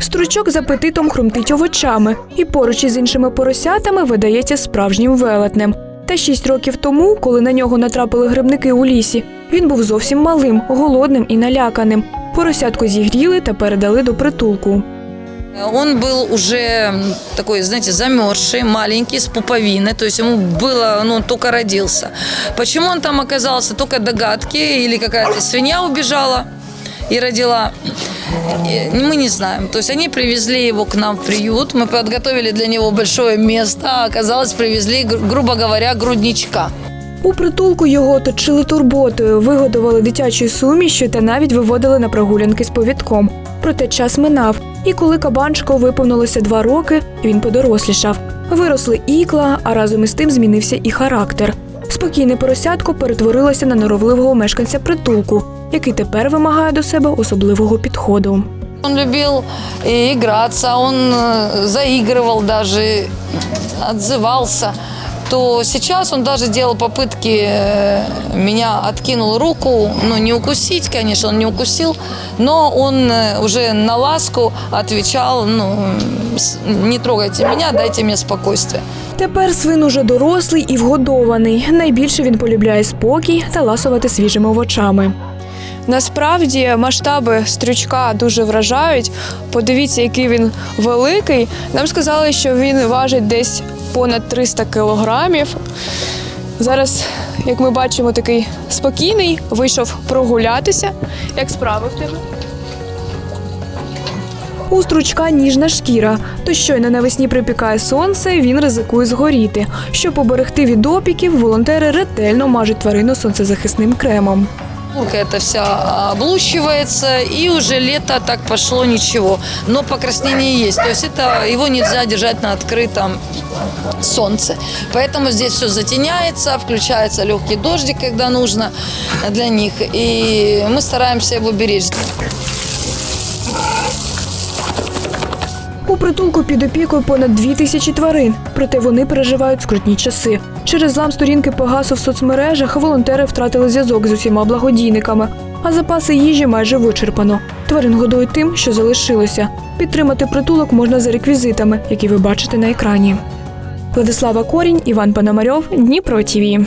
Стручок з апетитом хрумтить овочами і поруч із іншими поросятами видається справжнім велетнем. Та шість років тому, коли на нього натрапили грибники у лісі, він був зовсім малим, голодним і наляканим. Поросятку зігріли та передали до притулку. Он был уже м, такой, знаете, замерзший, маленький, с пуповиной, то есть ему было, ну, он только родился. Почему он там оказался, только догадки, или какая-то свинья убежала и родила, э, мы не знаем. То есть они привезли его к нам в приют, мы подготовили для него большое место, а оказалось, привезли, грубо говоря, грудничка. У притулку його оточили турботою, вигодували дитячою сумішю та навіть виводили на прогулянки з повідком. Проте час минав, і коли кабанчику виповнилося два роки, він подорослішав. Виросли ікла, а разом із тим змінився і характер. Спокійне поросятко перетворилося на норовливого мешканця притулку, який тепер вимагає до себе особливого підходу. Он любил и играться, он э, заигрывал даже, отзывался. То сейчас он даже делал попытки, э, меня откинул руку, ну не укусить, конечно, он не укусил, но он э, уже на ласку отвечал, ну с- не трогайте меня, дайте мне спокойствие. Тепер свин уже дорослий і вгодований. Найбільше він полюбляє спокій та ласувати свіжими овочами. Насправді масштаби стрючка дуже вражають. Подивіться, який він великий. Нам сказали, що він важить десь понад 300 кілограмів. Зараз, як ми бачимо, такий спокійний, вийшов прогулятися. Як справи в тебе? У стручка ніжна шкіра, то щойно навесні припікає сонце, він ризикує згоріти. Щоб поберегти від опіків, волонтери ретельно мажуть тварину сонцезахисним кремом. Шкурка эта вся облущивается, и уже лето так пошло ничего. Но покраснение есть. То есть это его нельзя держать на открытом солнце. Поэтому здесь все затеняется, включается легкий дождик, когда нужно для них. И мы стараемся его беречь. У притулку під опікою понад дві тисячі тварин, проте вони переживають скрутні часи. Через злам сторінки Пегасу в соцмережах волонтери втратили зв'язок з усіма благодійниками, а запаси їжі майже вичерпано. Тварин годують тим, що залишилося. Підтримати притулок можна за реквізитами, які ви бачите на екрані. Владислава Корінь, Іван Пономарьов, Дніпро ТІВІ.